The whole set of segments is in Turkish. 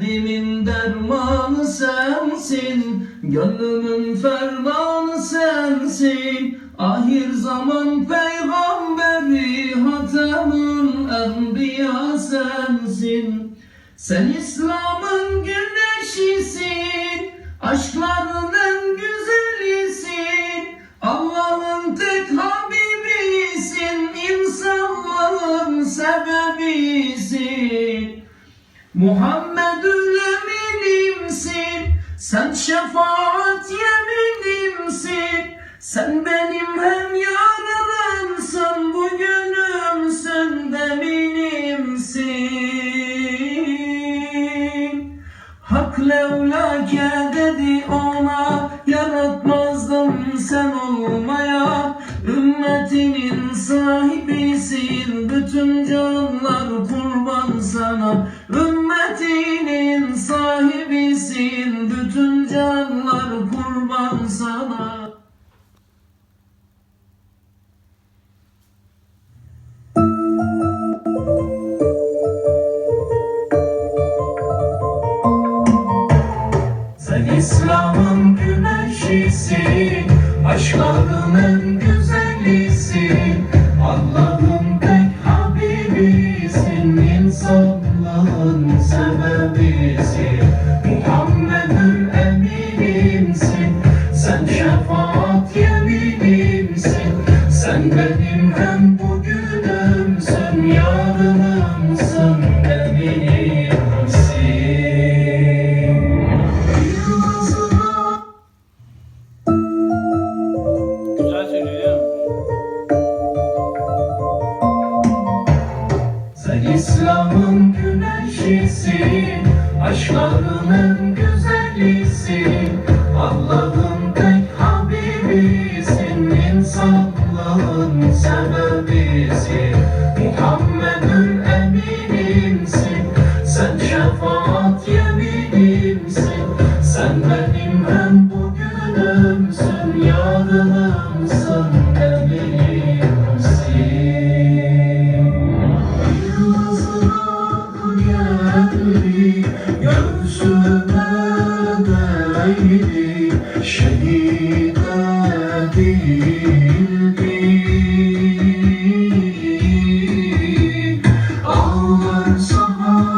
Derdimin dermanı sensin Gönlümün fermanı sensin. Ahir zaman peygamberi Hatem'in enbiya sensin. Sen İslam'ın güneşisin Aşkların Muhammedül eminimsin. Sen şefaat yeminimsin. Sen benim hem yarınımsın Bugünümsün de benimsin Hak levlake dedi ona Yaratmazdım sen olmaya. Ümmetinin sahibisin Bütün canlar kurban sana İslam'ın güneşisin Aşkların en güzelisin Allah'ın tek habibisin İnsanlığın sebebisin Muhammedül eminimsin Sen şefaat yeminimsin Sen benim hem Sen İslam'ın güneşisin Aşkların en Allah'ın tek Ağlar sahabe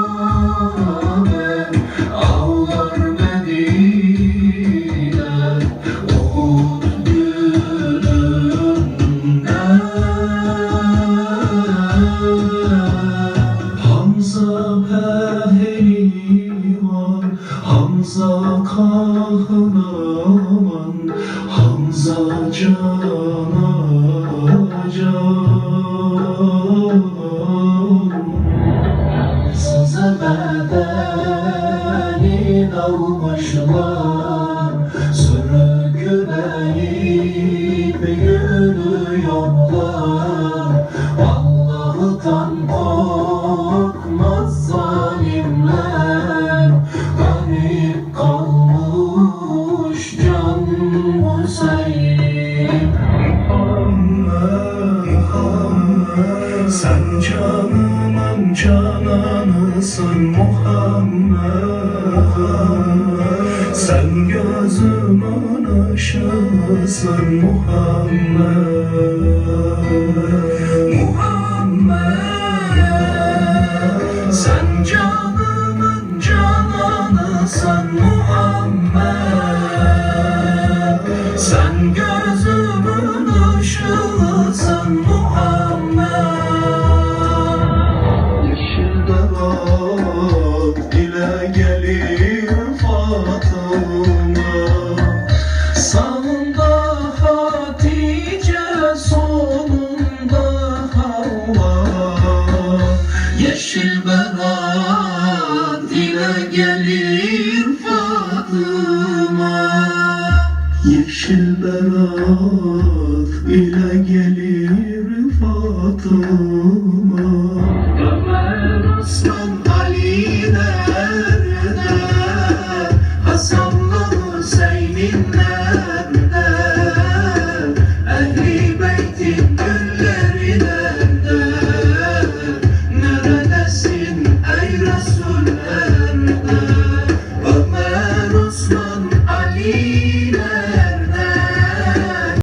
Hamza kahraman Hamza can. Size sen canımın cananısın Muhammed. Sen gözümün ışığısın Muhammed. Muhammed. Sen canımın cananısın Muhammed zaman dile gelir Fatıma. Yeşil berat ile gelir Fatıma. Ömer Aslan Ali nerede? Hasan'la Hüseyin'le